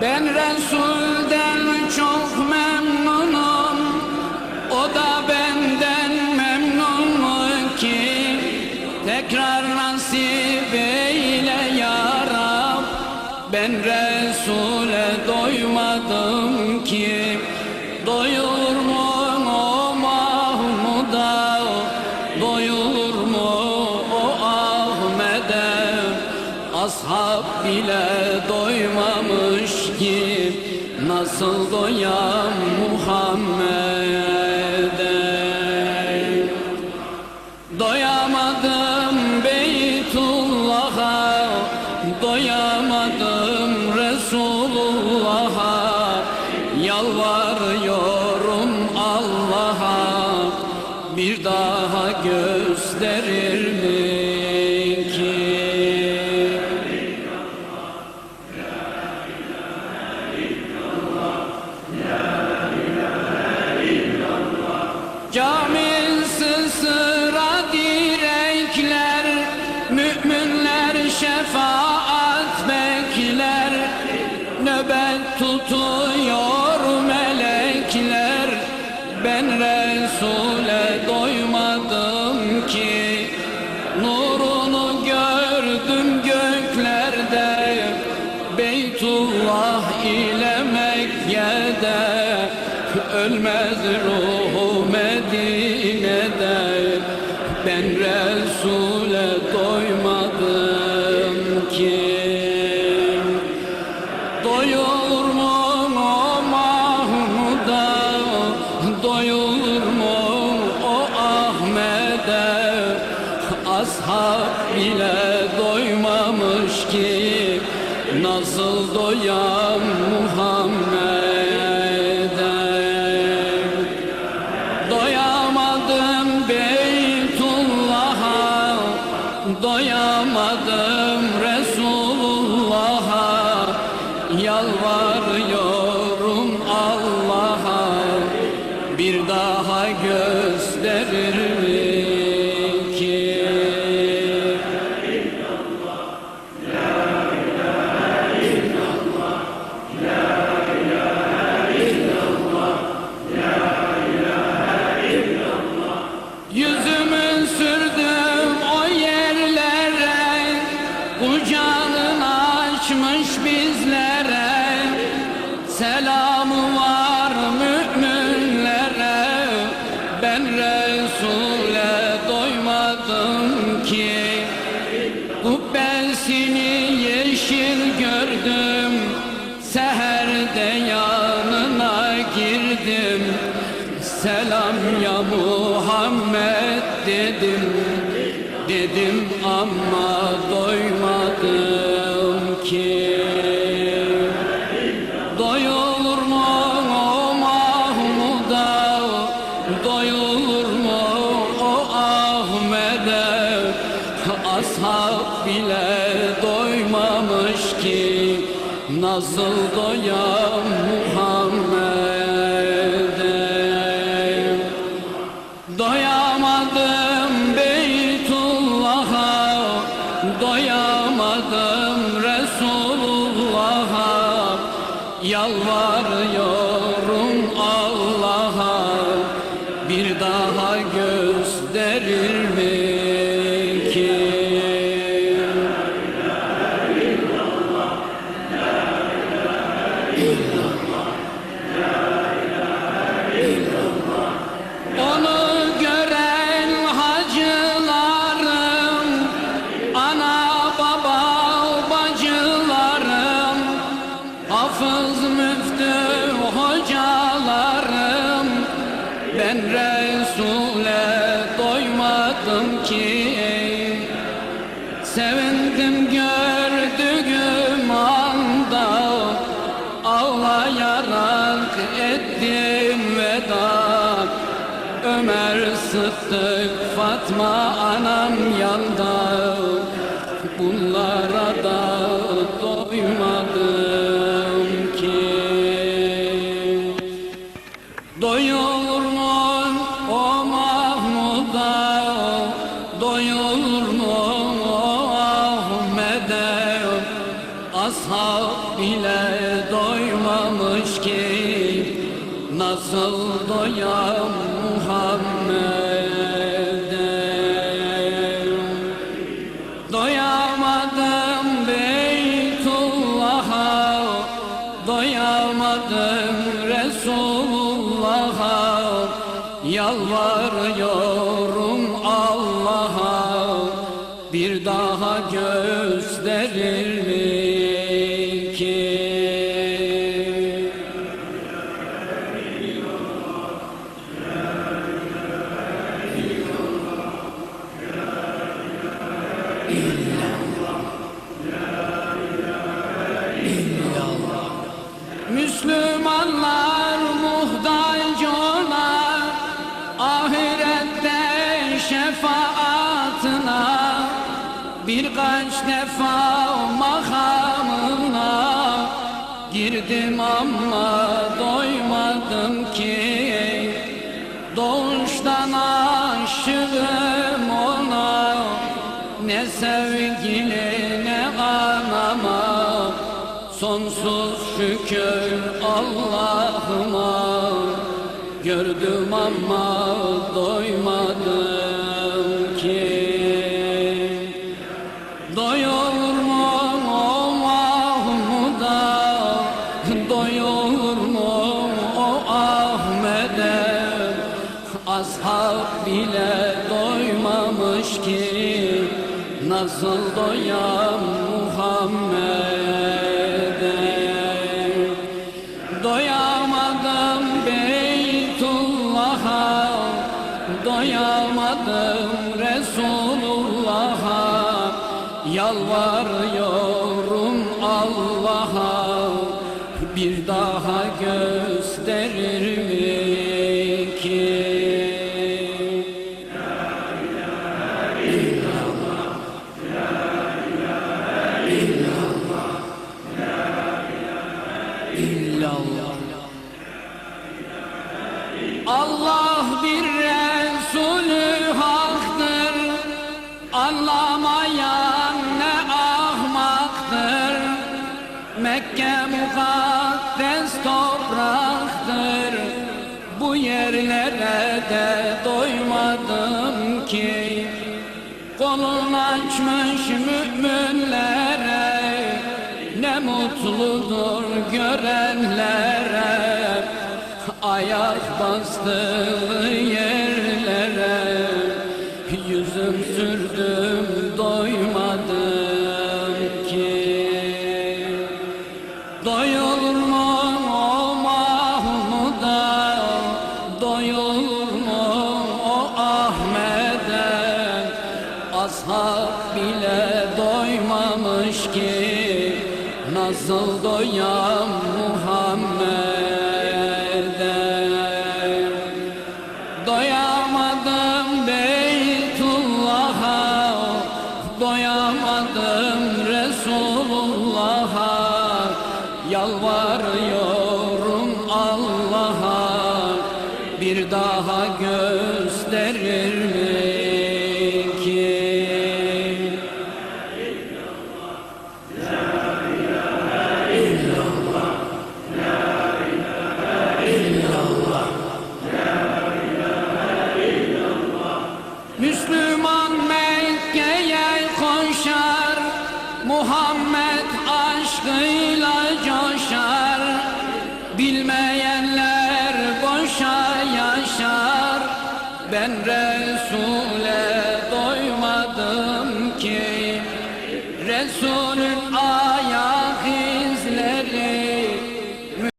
Ben Resul'den çok memnunum. O da benden memnun mu ki Tekrar nasip eyle ya Rab. Ben Resul'e doymadım ki Doyulur Nasıl doyam Muhammed'e? Doyamadım Beytullah'a Doyamadım Resulullah'a. Yalvarıyorum Allah'a Bir daha gösterir Nasıl doyam Dedim ama doymadım ki. Doyulur mu o Mahmud'a Doyulur mu o Ahmet'e Ashab bile doymamış ki. Nasıl doyam Yalvarıyorum Ben Resul'e doymadım ki. Sevindim gördüğüm anda Ağlayarak ettim veda. Ömer Sıddık Fatma anam yanda. Bunlara O Ahmet'e Ashab bile doymamış ki Nasıl Muhammed'e? Doyamadım Beytullah'a Doyamadım Resulullah'a. Yalvarıyorum ki girdim ama doymadım ki. Doğuştan aşığım ona. Ne sevgili ne anama. Sonsuz şükür Allah'ıma. Gördüm ama doymadım Nasıl doyam Muhammed'e. Doyamadım Beytullah'a Doyamadım Resulullah'a. Yalvarıyorum Allah'a Bir daha gösterir illallah. Allah bir Resulü haktır Anlamayan ne ahmaktır. Mekke mukaddes topraktır. Bu yerlere de doymadım ki. Kolun açmış mutludur görenlere Ayak bastığı yerlere. Yüzüm sürdüm doymadım ki. Doyulur o Mahmud'a Doyulur o Ahmet'e. Ashab bile doymamış ki Nasıl doyam